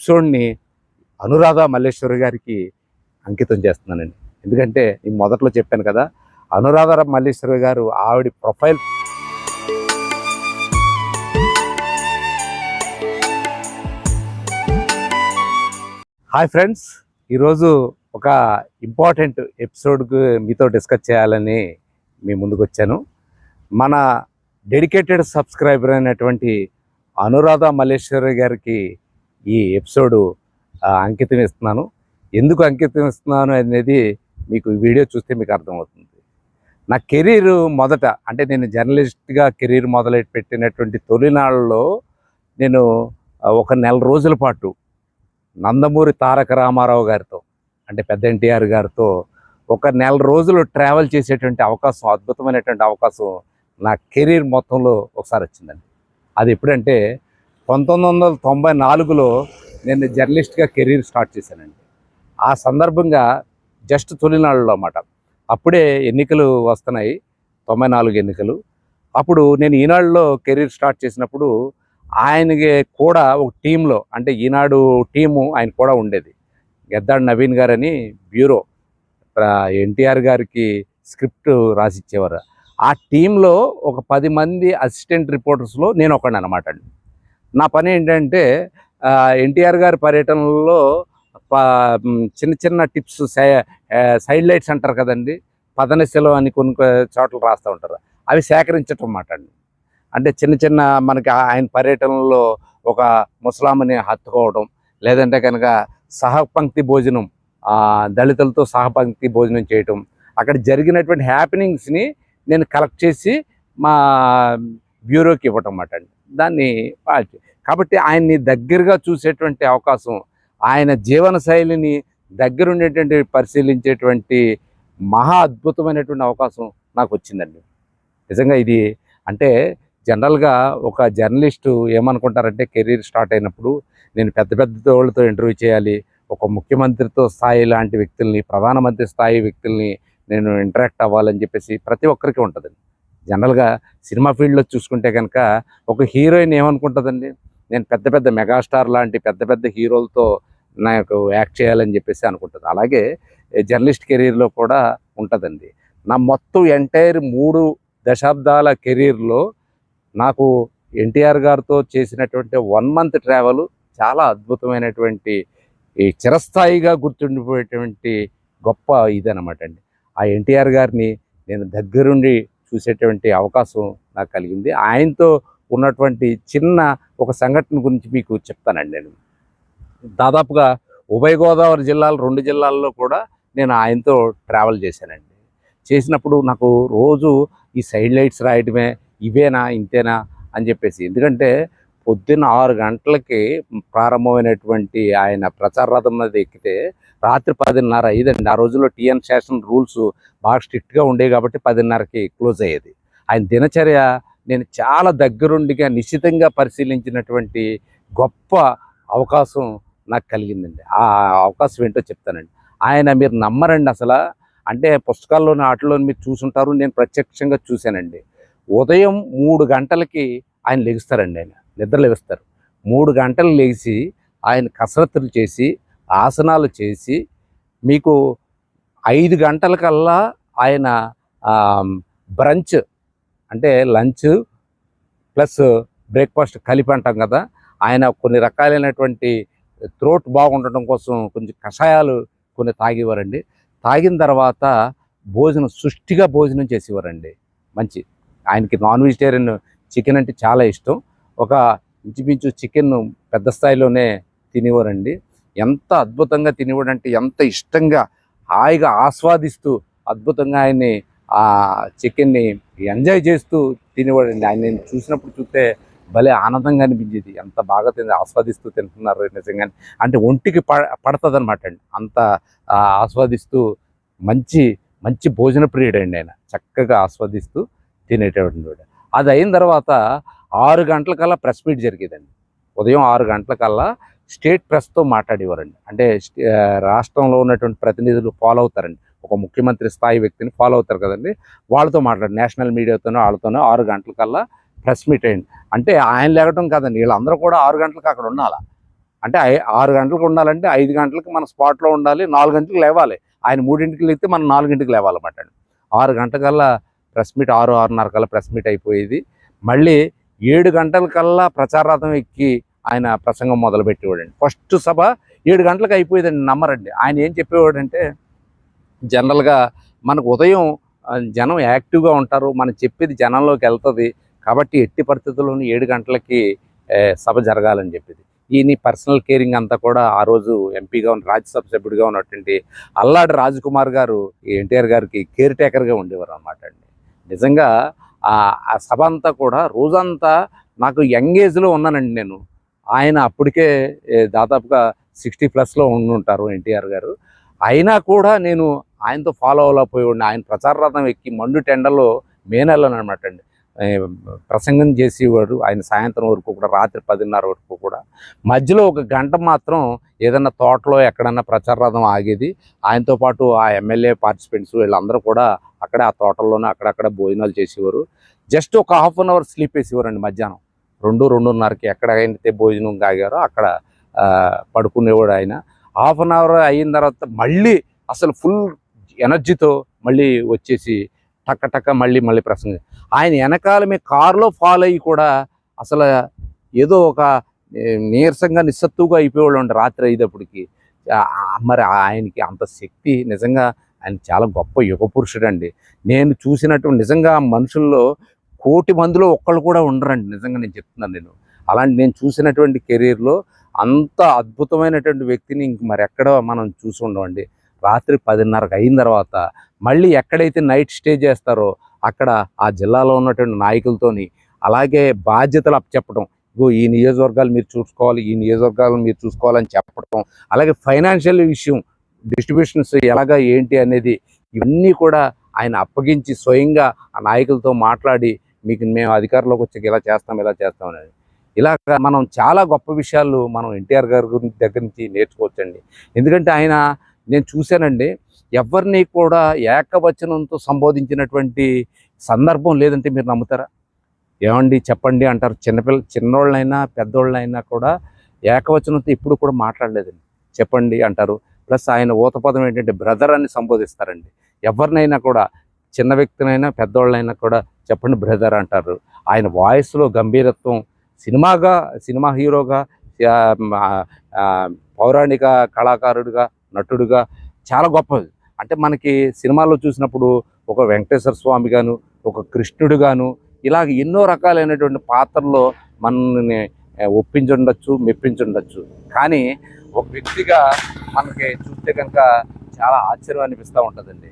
ఎపిసోడ్ని అనురాధ మల్లేశ్వరి గారికి అంకితం చేస్తున్నానండి. ఎందుకంటే నేను మొదట్లో చెప్పాను కదా అనురాధ మల్లేశ్వరి గారు ఆవిడ ప్రొఫైల్ హాయ్ ఫ్రెండ్స్ ఈరోజు ఒక ఇంపార్టెంట్ ఎపిసోడ్కు మీతో డిస్కస్ చేయాలని మీ ముందుకు వచ్చాను. మన డెడికేటెడ్ సబ్స్క్రైబర్ అయినటువంటి అనురాధ మల్లేశ్వరి గారికి ఈ ఎపిసోడు అంకితం ఇస్తున్నాను. ఎందుకు అంకితం ఇస్తున్నాను అనేది మీకు వీడియో చూస్తే మీకు అర్థమవుతుంది. నా కెరీర్ మొదట అంటే నేను జర్నలిస్ట్గా కెరీర్ మొదలెట్టి పెట్టినటువంటి తొలినాళ్ళలో నేను ఒక నెల రోజుల పాటు నందమూరి తారక రామారావు గారితో అంటే పెద్ద ఎన్టీఆర్ గారితో ఒక నెల రోజులు ట్రావెల్ చేసేటువంటి అవకాశం అద్భుతమైనటువంటి అవకాశం నా కెరీర్ మొత్తంలో ఒకసారి వచ్చిందండి. అది ఎప్పుడంటే పంతొమ్మిది వందల తొంభై నాలుగులో నేను జర్నలిస్ట్గా కెరీర్ స్టార్ట్ చేశానండి. ఆ సందర్భంగా జస్ట్ తొలినాళ్ళలో అన్నమాట. అప్పుడే ఎన్నికలు వస్తున్నాయి తొంభై నాలుగు ఎన్నికలు. అప్పుడు నేను ఈనాడులో కెరీర్ స్టార్ట్ చేసినప్పుడు ఆయనకి కూడా ఒక టీంలో అంటే ఈనాడు టీము ఆయన కూడా ఉండేది. గద్దాడు నవీన్ గారని బ్యూరో ఎన్టీఆర్ గారికి స్క్రిప్ట్ రాసిచ్చేవారు. ఆ టీంలో ఒక పది మంది అసిస్టెంట్ రిపోర్టర్స్లో నేను ఒకడిని అనమాట అండి. నా పని ఏంటంటే ఎన్టీఆర్ గారి పర్యటనలో ప- చిన్న చిన్న టిప్స్ సైడ్ లైట్స్ అంటారు కదండి పదనశలో అని కొన్ని చోట్ల రాస్తూ ఉంటారు. అవి సేకరించటం అన్నమాట అండి. అంటే చిన్న చిన్న మనకి ఆయన పర్యటనలో ఒక ముసలామని హత్తుకోవడం లేదంటే కనుక సహపంక్తి భోజనం దళితులతో సహపంక్తి భోజనం చేయటం అక్కడ జరిగినటువంటి హ్యాపెనింగ్స్ని నేను కలెక్ట్ చేసి మా బ్యూరోకి ఇవ్వటం అన్నమాట అండి. దాన్ని పాల్చి- కాబట్టి ఆయన్ని దగ్గరగా చూసేటువంటి అవకాశం ఆయన జీవన శైలిని దగ్గరుండేటువంటి పరిశీలించేటువంటి మహా అద్భుతమైనటువంటి అవకాశం నాకు వచ్చిందండి నిజంగా ఇది అంటే జనరల్గా ఒక జర్నలిస్టు ఏమనుకుంటారంటే కెరీర్ స్టార్ట్ అయినప్పుడు నేను పెద్ద పెద్ద వాళ్ళతో ఇంటర్వ్యూ చేయాలి ఒక ముఖ్యమంత్రితో స్థాయి లాంటి వ్యక్తుల్ని ప్రధానమంత్రి స్థాయి వ్యక్తుల్ని నేను ఇంటరాక్ట్ అవ్వాలని చెప్పేసి ప్రతి ఒక్కరికి ఉంటుందండి. జనరల్గా సినిమా ఫీల్డ్లో చూసుకుంటే కనుక ఒక హీరోయిన్ ఏమనుకుంటుందండి? నేను పెద్ద పెద్ద మెగాస్టార్ లాంటి పెద్ద పెద్ద హీరోలతో నాకు యాక్ట్ చేయాలని చెప్పేసి అనుకుంటుంది. అలాగే జర్నలిస్ట్ కెరీర్లో కూడా ఉంటుందండి. నా మొత్తం ఎంటైర్ మూడు దశాబ్దాల కెరీర్లో నాకు ఎన్టీఆర్ గారితో చేసినటువంటి వన్ మంత్ ట్రావెల్ చాలా అద్భుతమైనటువంటి ఈ చిరస్థాయిగా గుర్తుండిపోయేటువంటి గొప్ప ఇదనమాట అండి ఆ ఎన్టీఆర్ గారిని నేను దగ్గరుండి చూసేటువంటి అవకాశం నాకు కలిగింది. ఆయనతో ఉన్నటువంటి చిన్న ఒక సంఘటన గురించి మీకు చెప్తానండి నేను. దాదాపుగా ఉభయ గోదావరి జిల్లాలు రెండు జిల్లాల్లో కూడా నేను ఆయనతో ట్రావెల్ చేశానండి. చేసినప్పుడు నాకు రోజు ఈ సైడ్ లైట్స్ రాయడమే ఇవేనా ఇంతేనా అని చెప్పేసి. ఎందుకంటే పొద్దున్న ఆరు గంటలకి ప్రారంభమైనటువంటి ఆయన ప్రచార రథం మీద ఎక్కితే రాత్రి పదిన్నర అయ్యేదండి ఆ రోజుల్లో టీఎన్ శాసన్ రూల్స్ బాగా స్ట్రిక్ట్గా ఉండేవి కాబట్టి పదిన్నరకి క్లోజ్ అయ్యేది. ఆయన దినచర్య నేను చాలా దగ్గరుండిగా నిశ్చితంగా పరిశీలించినటువంటి గొప్ప అవకాశం నాకు కలిగిందండి. ఆ అవకాశం ఏంటో చెప్తానండి. ఆయన మీరు నమ్మరండి అసలు. అంటే పుస్తకాల్లోని ఆటల్లోని మీరు చూసుంటారు. నేను ప్రత్యక్షంగా చూశానండి. ఉదయం మూడు గంటలకి ఆయన లెగుస్తారండి ఆయన. నిద్ర లెగుస్తారు మూడు గంటలు లేచి ఆయన కసరత్తులు చేసి ఆసనాలు చేసి మీకు ఐదు గంటలకల్లా ఆయన బ్రంచ్ అంటే లంచ్ ప్లస్ బ్రేక్ఫాస్ట్ కలిపి అంటాం కదా ఆయన కొన్ని రకాలైనటువంటి త్రోట్ బాగుండటం కోసం కొంచెం కషాయాలు కొన్ని తాగేవారండి. తాగిన తర్వాత భోజనం సుష్టిగా భోజనం చేసేవారండి. మంచి ఆయనకి నాన్ వెజిటేరియన్ చికెన్ అంటే చాలా ఇష్టం. ఒక ఇంచుమించు చికెన్ పెద్ద స్థాయిలోనే తినేవారండి. ఎంత అద్భుతంగా తినేవాడంటే ఎంత ఇష్టంగా హాయిగా ఆస్వాదిస్తూ అద్భుతంగా ఆయన్ని ఆ చికెన్ని ఎంజాయ్ చేస్తూ తినేవాడండి. ఆయన నేను చూసినప్పుడు చూస్తే భలే ఆనందంగా అనిపించేది. ఎంత బాగా తిని ఆస్వాదిస్తూ తింటున్నారు నిజంగానే అంటే ఒంటికి పడుతుంది అనమాట అండి. అంత ఆస్వాదిస్తూ మంచి మంచి భోజన ప్రియుడండి ఆయన. చక్కగా ఆస్వాదిస్తూ తినేటటువంటి అది అయిన తర్వాత ఆరు గంటలకల్లా ప్రెస్ మీట్ జరిగేదండి. ఉదయం ఆరు గంటలకల్లా స్టేట్ ప్రెస్తో మాట్లాడేవారండి. అంటే స్టే- రాష్ట్రంలో ఉన్నటువంటి ప్రతినిధులు ఫాలో అవుతారండి. ఒక ముఖ్యమంత్రి స్థాయి వ్యక్తిని ఫాలో అవుతారు కదండి. వాళ్ళతో మాట్లాడు నేషనల్ మీడియాతోనో వాళ్ళతోనో ఆరు గంటలకల్లా ప్రెస్ మీట్ అయ్యండి. అంటే ఆయన లేకటం కాదండి. వీళ్ళందరూ కూడా ఆరు గంటలకు అక్కడ ఉండాలా? అంటే ఆరు గంటలకు ఉండాలంటే ఐదు గంటలకు మన స్పాట్లో ఉండాలి నాలుగు గంటలకు లేవాలి. ఆయన మూడింటికి లేస్తే మనం నాలుగింటికి లేవాలన్నమాట అండి. ఆరు గంటలకల్లా ప్రెస్ మీట్ ఆరు ఆరున్నర కల్లా ప్రెస్ మీట్ అయిపోయేది. మళ్ళీ ఏడు గంటల కల్లా ప్రచారార్థం ఎక్కి ఆయన ప్రసంగం మొదలుపెట్టేవాడండి. ఫస్ట్ సభ ఏడు గంటలకు అయిపోయేదండి నమ్మరండి. ఆయన ఏం చెప్పేవాడంటే జనరల్గా మనకు ఉదయం జనం యాక్టివ్గా ఉంటారు మనం చెప్పేది జనంలోకి వెళ్తుంది కాబట్టి ఎట్టి పరిస్థితుల్లోనూ ఏడు గంటలకి సభ జరగాలని చెప్పేది. ఈయన పర్సనల్ కేరింగ్ అంతా కూడా ఆ రోజు ఎంపీగా ఉన్న రాజ్యసభ సభ్యుడిగా ఉన్నటువంటి అల్లాడి రాజకుమార్ గారు ఎన్టీఆర్ గారికి కేర్ టేకర్గా ఉండేవారు అనమాట అండి. నిజంగా ఆ ఆ సభ అంతా కూడా రోజంతా నాకు యంగ్ ఏజ్లో ఉన్నానండి నేను. ఆయన అప్పటికే దాదాపుగా సిక్స్టీ ప్లస్లో ఉండుంటారు ఎన్టీఆర్ గారు. అయినా కూడా నేను ఆయనతో ఫాలో అవ్వలేకపోయేవాడిని. ఆయన ప్రచార రథం ఎక్కి మండు టెండలో మే నెలలో అనమాట అండి. ప్రసంగం చేసేవాడు. ఆయన సాయంత్రం వరకు కూడా రాత్రి పదిన్నర వరకు కూడా. మధ్యలో ఒక గంట మాత్రం ఏదన్నా తోటలో ఎక్కడన్నా ప్రచార రథం ఆగేది. ఆయనతో పాటు ఆ ఎమ్మెల్యే పార్టిసిపెంట్స్ వీళ్ళందరూ కూడా అక్కడే ఆ తోటల్లోనే అక్కడక్కడ భోజనాలు చేసేవారు. జస్ట్ ఒక హాఫ్ అన్ అవర్ స్లీప్ వేసేవారండి మధ్యాహ్నం. రెండు రెండున్నరకి ఎక్కడైతే భోజనం తాగారో అక్కడ పడుకునేవాడు ఆయన. హాఫ్ అన్ అవర్ అయిన తర్వాత మళ్ళీ అసలు ఫుల్ ఎనర్జీతో మళ్ళీ వచ్చేసి టక్క టక్క మళ్ళీ మళ్ళీ ప్రసంగం. ఆయన వెనకాల మీ కారులో ఫాలో అయ్యి కూడా అసలు ఏదో ఒక నీరసంగా నిస్సత్తుగా అయిపోయేవాళ్ళు ఉండే రాత్రి అయ్యేటప్పటికి. ఆ, మరి ఆయనకి అంత శక్తి నిజంగా ఆయన చాలా గొప్ప యుగ పురుషుడు అండి నేను చూసినట్టు నిజంగా మనుషుల్లో కోటి మందిలో ఒక్కళ్ళు కూడా ఉండరండి. నిజంగా నేను చెప్తున్నాను నేను. అలాంటి నేను చూసినటువంటి కెరీర్లో అంత అద్భుతమైనటువంటి వ్యక్తిని ఇంక మరి ఎక్కడ మనం చూసి ఉండమండి. రాత్రి పదిన్నరకు అయిన తర్వాత మళ్ళీ ఎక్కడైతే నైట్ స్టే చేస్తారో అక్కడ ఆ జిల్లాలో ఉన్నటువంటి నాయకులతోని అలాగే బాధ్యతలు అప్పచెప్పడం ఇగో ఈ నియోజకవర్గాలు మీరు చూసుకోవాలి ఈ నియోజకవర్గాలు మీరు చూసుకోవాలని చెప్పడం అలాగే ఫైనాన్షియల్ విషయం డిస్ట్రిబ్యూషన్స్ ఎలాగా ఏంటి అనేది ఇవన్నీ కూడా ఆయన అప్పగించి స్వయంగా ఆ నాయకులతో మాట్లాడి మీకు మేము అధికారంలోకి వచ్చాక ఇలా చేస్తాం ఇలా చేస్తాం అనేది. ఇలా మనం చాలా గొప్ప విషయాలు మనం ఎన్టీఆర్ గారి గురించి దగ్గర నుంచి నేర్చుకోవచ్చండి. ఎందుకంటే ఆయన నేను చూశానండి ఎవరిని కూడా ఏకవచనంతో సంబోధించినటువంటి సందర్భం లేదంటే మీరు నమ్ముతారా? ఏమండి చెప్పండి అంటారు. చిన్నపిల్ల చిన్నోళ్ళైనా పెద్దోళ్ళైనా కూడా ఏకవచనంతో ఎప్పుడు కూడా మాట్లాడలేదండి. చెప్పండి అంటారు. ప్లస్ ఆయన ఊతపదం ఏంటంటే బ్రదర్ అని సంబోధిస్తారండి. ఎవరినైనా కూడా చిన్న వ్యక్తినైనా పెద్దవాళ్ళైనా కూడా చెప్పండి బ్రదర్ అంటారు. ఆయన వాయిస్లో గంభీరత్వం సినిమాగా సినిమా హీరోగా పౌరాణిక కళాకారుడిగా నటుడుగా చాలా గొప్పది. అంటే మనకి సినిమాలో చూసినప్పుడు ఒక వెంకటేశ్వర స్వామి గాను ఒక కృష్ణుడు గాను ఇలాగ ఎన్నో రకాలైనటువంటి పాత్రల్లో మనల్ని ఒప్పించుండొచ్చు మెప్పించుండొచ్చు. కానీ ఒక వ్యక్తిగా మనకి చూస్తే కనుక చాలా ఆశ్చర్యం అనిపిస్తూ ఉంటుందండి.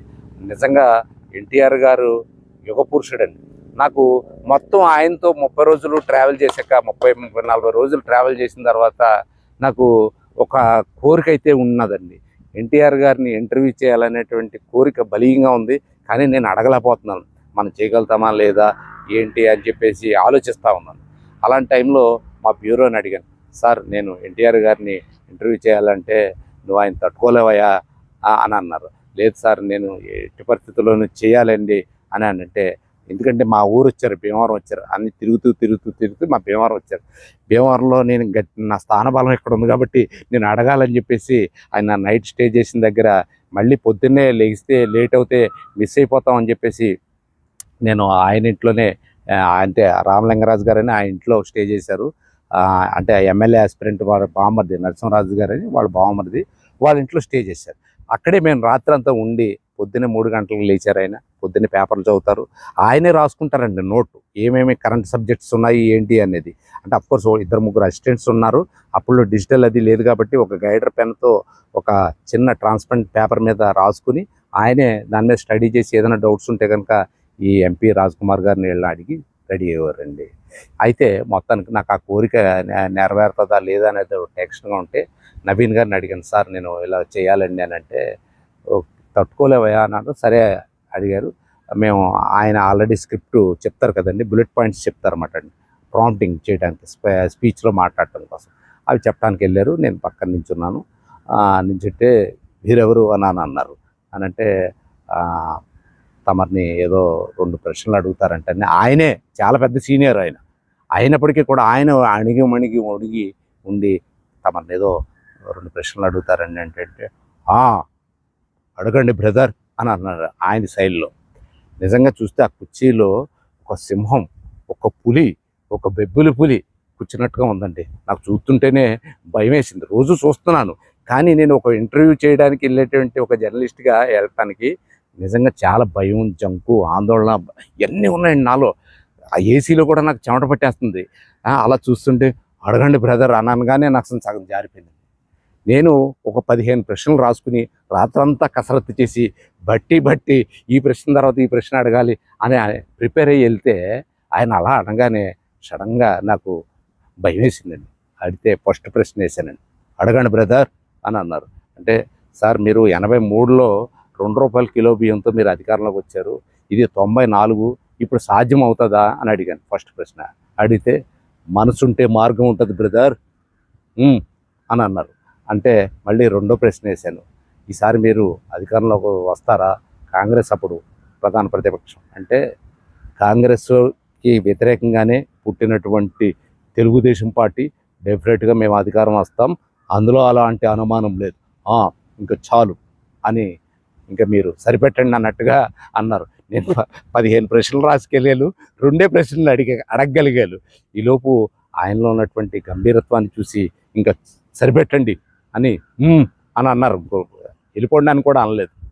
నిజంగా ఎన్టీఆర్ గారు యుగ పురుషుడండి నాకు మొత్తం ఆయనతో ముప్పై రోజులు ట్రావెల్ చేశాక ముప్పై ముప్పై నలభై రోజులు ట్రావెల్ చేసిన తర్వాత నాకు ఒక కోరిక అయితే ఉన్నదండి. ఎన్టీఆర్ గారిని ఇంటర్వ్యూ చేయాలనేటువంటి కోరిక బలీయంగా ఉంది. కానీ నేను అడగలేకపోతున్నాను. మనం చేయగలుగుతామా లేదా? ఏంటి అని చెప్పేసి ఆలోచిస్తూ ఉన్నాను. అలాంటి టైంలో మా బ్యూరోని అడిగాను. సార్ నేను ఎన్టీఆర్ గారిని ఇంటర్వ్యూ చేయాలంటే నువ్వు ఆయన తట్టుకోలేవయా ఆ, అని అన్నారు. లేదు సార్ నేను ఎట్టి పరిస్థితుల్లోనూ చేయాలండి అని అంటే ఎందుకంటే మా ఊరు వచ్చారు భీమవరం వచ్చారు అన్ని తిరుగుతూ తిరుగుతూ తిరుగుతూ మా భీమవరం వచ్చారు. భీమవరంలో నేను నా స్థానబలం ఇక్కడ ఉంది కాబట్టి నేను అడగాలని చెప్పేసి ఆయన నైట్ స్టే చేసిన దగ్గర మళ్ళీ పొద్దున్నే లేగిస్తే లేట్ అవుతే మిస్ అయిపోతామని చెప్పేసి నేను ఆయన ఇంట్లోనే అంటే రామలింగరాజు గారని ఆ ఇంట్లో స్టే చేశారు. అంటే ఎమ్మెల్యే ఆస్పిరెంట్ వాళ్ళ బామ్మర్ది నరసింహరాజు గారని వాళ్ళ బామ్మర్ది వాళ్ళ ఇంట్లో స్టే చేశారు. అక్కడే మేము రాత్రి అంతా ఉండి పొద్దున్నే మూడు గంటలకు లేచారు ఆయన. పొద్దున్నే పేపర్లు చదువుతారు. ఆయనే రాసుకుంటారండి నోటు. ఏమేమి కరెంట్ సబ్జెక్ట్స్ ఉన్నాయి ఏంటి అనేది. అంటే అఫ్కోర్స్ ఇద్దరు ముగ్గురు అసిస్టెంట్స్ ఉన్నారు. అప్పుడు డిజిటల్ అది లేదు కాబట్టి ఒక గైడర్ పెన్తో ఒక చిన్న ట్రాన్స్పరెంట్ పేపర్ మీద రాసుకుని ఆయనే దాని మీద స్టడీ చేసి ఏదైనా డౌట్స్ ఉంటే కనుక ఈ ఎంపీ రాజ్ కుమార్ గారిని వెళ్ళి అడిగి రెడీ అయ్యేవారండి. అయితే మొత్తానికి నాకు ఆ కోరిక నెరవేరుతుందా లేదా అనేది ఒక టెన్షన్గా ఉంటే నవీన్ గారిని అడిగాను సార్ నేను ఇలా చేయాలండి అని అంటే తట్టుకోలేవయా అన్నాడు. సరే అడిగారు. మేము ఆయన ఆల్రెడీ స్క్రిప్ట్ చెప్తారు కదండి బుల్లెట్ పాయింట్స్ చెప్తారన్నమాట అండి. ప్రాంప్టింగ్ చేయడానికి స్పీచ్లో మాట్లాడటం కోసం. అవి చెప్పడానికి వెళ్ళారు. నేను పక్కన నించున్నాను. ఆ, నించుంటే వీరెవరు అని అని అన్నారు. అని అంటే తమరిని ఏదో రెండు ప్రశ్నలు అడుగుతారంటే ఆయనే చాలా పెద్ద సీనియర్ ఆయన. అయినప్పటికీ కూడా ఆయన అణిగి మణిగి ఒడిగి ఉండి తమర్ని ఏదో రెండు ప్రశ్నలు అడుగుతారని అంటే అడగండి బ్రదర్ అని అన్నారు ఆయన శైలిలో. నిజంగా చూస్తే ఆ కుర్చీలో ఒక సింహం ఒక పులి ఒక బెబ్బులి పులి కూర్చున్నట్టుగా ఉందండి. నాకు చూస్తుంటేనే భయం వేసింది రోజు చూస్తున్నాను. కానీ నేను ఒక ఇంటర్వ్యూ చేయడానికి వెళ్ళేటువంటి ఒక జర్నలిస్ట్గా వెళ్ళటానికి నిజంగా చాలా భయం జంకు ఆందోళన ఇవన్నీ ఉన్నాయండి నాలో. ఆ ఏసీలో కూడా నాకు చెమట పట్టేస్తుంది. అలా చూస్తుంటే అడగండి బ్రదర్ అనగానే నాకు అసలు సగం జారిపోయింది. నేను ఒక పదిహేను ప్రశ్నలు రాసుకుని రాత్రంతా కసరత్తు చేసి బట్టి బట్టి ఈ ప్రశ్న తర్వాత ఈ ప్రశ్న అడగాలి అని ప్రిపేర్ అయ్యి వెళ్తే ఆయన అలా అనగానే సడన్గా నాకు భయం వేసిందండి. అడిగితే ఫస్ట్ ప్రశ్న వేసానండి అడగండి బ్రదర్ అని అన్నారు. అంటే సార్ మీరు ఎనభై మూడులో రెండు రూపాయల కిలో బియ్యంతో మీరు అధికారంలోకి వచ్చారు. ఇది తొంభై నాలుగు ఇప్పుడు సాధ్యం అవుతుందా అని అడిగాను. ఫస్ట్ ప్రశ్న. అడిగితే మనసుంటే మార్గం ఉంటుంది బ్రదర్. అని అన్నారు. అంటే మళ్ళీ రెండో ప్రశ్న వేశాను. ఈసారి మీరు అధికారంలోకి వస్తారా? కాంగ్రెస్ అప్పుడు ప్రధాన ప్రతిపక్షం. అంటే కాంగ్రెస్కి వ్యతిరేకంగానే పుట్టినటువంటి తెలుగుదేశం పార్టీ డెఫినెట్గా మేము అధికారం వస్తాం. అందులో అలాంటి అనుమానం లేదు. ఇంకా చాలు అని ఇంకా మీరు సరిపెట్టండి అన్నట్టుగా అన్నారు. నేను ప- పదిహేను ప్రశ్నలు రాసుకెళ్ళాను. రెండే ప్రశ్నలు అడిగే అడగగలిగాను. ఈలోపు ఆయనలో ఉన్నటువంటి గంభీరత్వాన్ని చూసి ఇంకా సరిపెట్టండి అని అని అన్నారు. వెళ్ళిపోండి అని కూడా అనలేదు.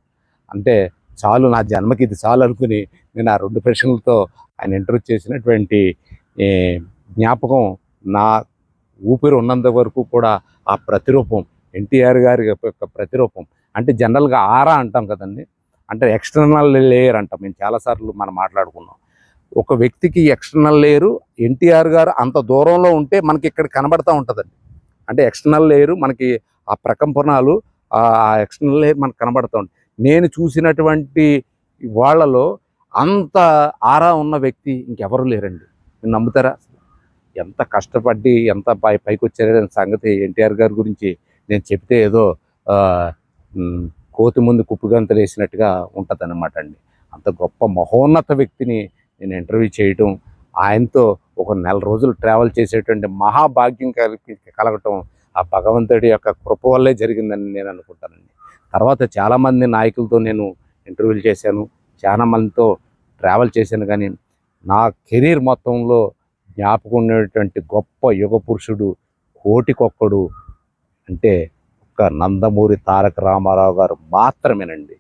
అంటే చాలు నా జన్మకి ఇది చాలు అనుకుని నేను ఆ రెండు ప్రశ్నలతో ఆయన ఇంటర్వ్యూ చేసినటువంటి జ్ఞాపకం నా ఊపిరి ఉన్నంత వరకు కూడా ఆ ప్రతిరూపం ఎన్టీఆర్ గారి యొక్క ప్రతిరూపం అంటే జనరల్గా ఆరా అంటాం కదండి. అంటే ఎక్స్టర్నల్ లేయర్ అంటాం. మేము చాలాసార్లు మనం మాట్లాడుకున్నాం. ఒక వ్యక్తికి ఎక్స్టర్నల్ లేయరు ఎన్టీఆర్ గారు అంత దూరంలో ఉంటే మనకి ఇక్కడ కనబడతా ఉంటుందండి. అంటే ఎక్స్టర్నల్ లేయరు మనకి ఆ ప్రకంపనాలు ఆ ఎక్స్టర్నల్ లేయర్ మనకు కనబడుతూ ఉంటాయి నేను చూసినటువంటి వాళ్ళలో అంత ఆరా ఉన్న వ్యక్తి ఇంకెవరు లేరండి. మీరు నమ్ముతారా? ఎంత కష్టపడి ఎంత పై పైకి వచ్చారనే సంగతి ఎన్టీఆర్ గారి గురించి నేను చెప్తే ఏదో కోతి ముందు కుప్పుగంతలు వేసినట్టుగా ఉంటుంది అనమాట అండి. అంత గొప్ప మహోన్నత వ్యక్తిని నేను ఇంటర్వ్యూ చేయటం ఆయనతో ఒక నెల రోజులు ట్రావెల్ చేసేటువంటి మహాభాగ్యం కలిపి కలగటం ఆ భగవంతుడి యొక్క కృప వల్లే జరిగిందని నేను అనుకుంటానండి. తర్వాత చాలామంది నాయకులతో నేను ఇంటర్వ్యూలు చేశాను చాలా మందితో ట్రావెల్ చేశాను కానీ నా కెరీర్ మొత్తంలో జ్ఞాపకం ఉండేటువంటి గొప్ప యుగ పురుషుడు కోటికొక్కడు అంటే ఒక నందమూరి తారక రామారావు గారు మాత్రమేనండి.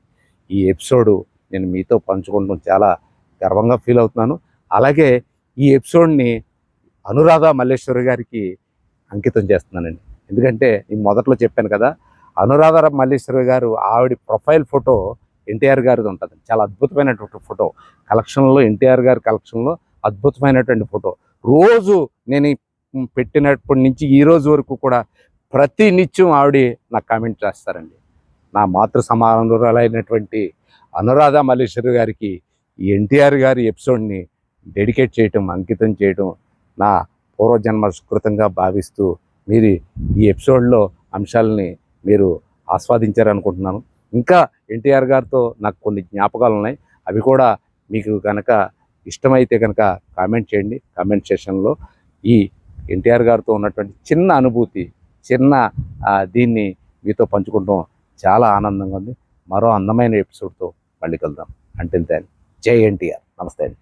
ఈ ఎపిసోడ్ నేను మీతో పంచుకోవడం చాలా గర్వంగా ఫీల్ అవుతున్నాను. అలాగే ఈ ఎపిసోడ్ని అనురాధ మల్లేశ్వరి గారికి అంకితం చేస్తున్నానండి. ఎందుకంటే నేను మొదట్లో చెప్పాను కదా అనురాధ మల్లేశ్వరి గారు ఆవిడ ప్రొఫైల్ ఫోటో ఎన్టీఆర్ గారిది ఉంటుంది. చాలా అద్భుతమైనటువంటి ఫోటో. కలెక్షన్లో ఎన్టీఆర్ గారి కలెక్షన్లో అద్భుతమైనటువంటి ఫోటో. రోజు నేను పెట్టినప్పటి నుంచి ఈ రోజు వరకు కూడా ప్రతి నిత్యం ఆవిడ నాకు కామెంట్ చేస్తారండి నా మాతృ సమానురాలైనటువంటి అనురాధ మల్లేశ్వరి గారికి ఈ ఎన్టీఆర్ గారి ఎపిసోడ్ని డెడికేట్ చేయటం అంకితం చేయటం నా పూర్వజన్మ సుకృతంగా భావిస్తూ మీరు ఈ ఎపిసోడ్లో అంశాలని మీరు ఆస్వాదించారనుకుంటున్నాను. ఇంకా ఎన్టీఆర్ గారితో నాకు కొన్ని జ్ఞాపకాలు ఉన్నాయి. అవి కూడా మీకు కనుక ఇష్టమైతే కనుక కామెంట్ చేయండి. కామెంట్ సెషన్లో ఈ ఎన్టీఆర్ గారితో ఉన్నటువంటి చిన్న అనుభూతి చిన్న దీన్ని మీతో పంచుకుంటాం చాలా ఆనందంగా ఉంది. మరో అందమైన ఎపిసోడ్తో మళ్ళీ కలుద్దాం. అంటే జై ఎన్టీఆర్. నమస్తే అండి.